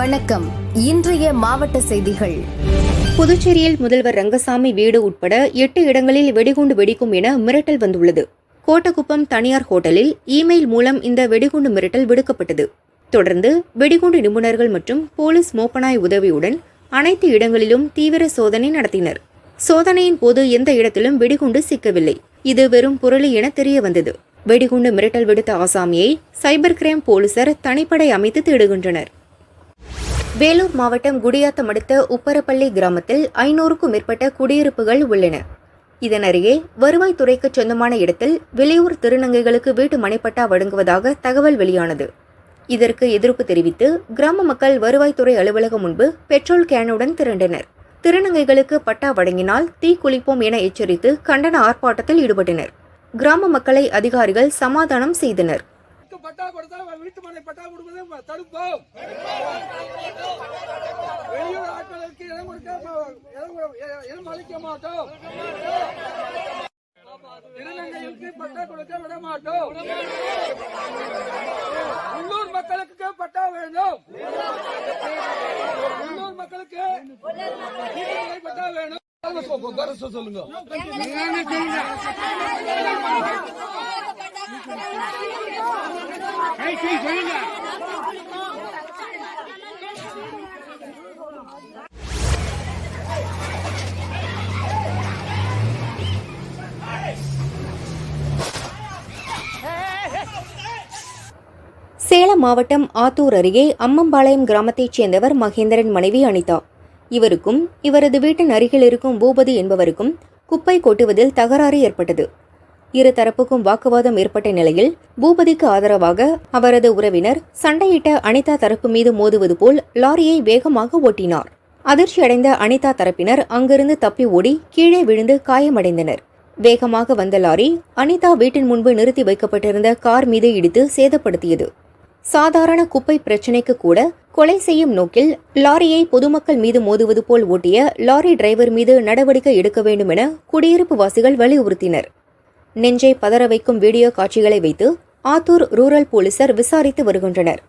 வணக்கம். இன்றைய மாவட்ட செய்திகள். புதுச்சேரியில் முதல்வர் ரங்கசாமி வீடு உட்பட எட்டு இடங்களில் வெடிகுண்டு வெடிக்கும் என மிரட்டல் வந்துள்ளது. கோட்டக்குப்பம் தனியார் ஹோட்டலில் இமெயில் மூலம் இந்த வெடிகுண்டு மிரட்டல் விடுக்கப்பட்டது. தொடர்ந்து வெடிகுண்டு நிபுணர்கள் மற்றும் போலீஸ் மோப்பனாய் உதவியுடன் அனைத்து இடங்களிலும் தீவிர சோதனை நடத்தினர். சோதனையின் போது எந்த இடத்திலும் வெடிகுண்டு சிக்கவில்லை. இது வெறும் புரளி என தெரிய வந்தது வெடிகுண்டு மிரட்டல் விடுத்த ஆசாமியை சைபர் கிரைம் போலீசார் தனிப்படை அமைத்து தேடுகின்றனர். வேலூர் மாவட்டம் குடியாத்தம் அடுத்த உப்பரப்பள்ளி கிராமத்தில் ஐநூறுக்கும் மேற்பட்ட குடியிருப்புகள் உள்ளன. இதனருகே வருவாய்த்துறைக்கு சொந்தமான இடத்தில் வெளியூர் திருநங்கைகளுக்கு வீட்டு மனைப்பட்டா வழங்குவதாக தகவல் வெளியானது. இதற்கு எதிர்ப்பு தெரிவித்து கிராம மக்கள் வருவாய்த்துறை அலுவலகம் முன்பு பெட்ரோல் கேனுடன் திரண்டனர். திருநங்கைகளுக்கு பட்டா வழங்கினால் தீ குளிப்போம் என எச்சரித்து கண்டன ஆர்ப்பாட்டத்தில் ஈடுபட்டனர். கிராம மக்களை அதிகாரிகள் சமாதானம் செய்தனர். வீட்டு பட்டா கொடுத்தா வீட்டு மனை பட்டா கொடுப்பதை தடுப்போம். வெளியூர் ஆட்களுக்கு இடம் கொடுக்க இடம் அளிக்க மாட்டோம். திருநங்கைகளுக்கு பட்டா கொடுக்க விட மாட்டோம். உள்ளூர் மக்களுக்கு பட்டா வேண்டும் உள்ளூர் மக்களுக்கு பட்டா வேணும். சொல்லுங்க. சேலம் மாவட்டம் ஆத்தூர் அருகே அம்மம்பாளையம் கிராமத்தைச் சேர்ந்தவர் மகேந்திரன் மனைவி அனிதா. இவருக்கும் இவரது வீட்டின் அருகில் இருக்கும் பூபதி என்பவருக்கும் குப்பை கொட்டுவதில் தகராறு ஏற்பட்டது. இரு தரப்புக்கும் வாக்குவாதம் ஏற்பட்ட நிலையில் பூபதிக்கு ஆதரவாக அவரது உறவினர் சண்டையிட்ட அனிதா தரப்பு மீது மோதுவது போல் லாரியை வேகமாக ஓட்டினார். அதிர்ச்சியடைந்த அனிதா தரப்பினர் அங்கிருந்து தப்பி ஓடி கீழே விழுந்து காயமடைந்தனர். வேகமாக வந்த லாரி அனிதா வீட்டின் முன்பு நிறுத்தி வைக்கப்பட்டிருந்த கார் மீது இடித்து சேதப்படுத்தியது. சாதாரண குப்பை பிரச்சினைக்கு கூட கொலை செய்யும் நோக்கில் லாரியை பொதுமக்கள் மீது மோதுவது போல் ஓட்டிய லாரி டிரைவர் மீது நடவடிக்கை எடுக்க வேண்டும் என குடியிருப்பு வாசிகள் வலியுறுத்தினர். நெஞ்சை பதற வைக்கும் வீடியோ காட்சிகளை வைத்து ஆத்தூர் ரூரல் போலீசார் விசாரித்து வருகின்றனர்.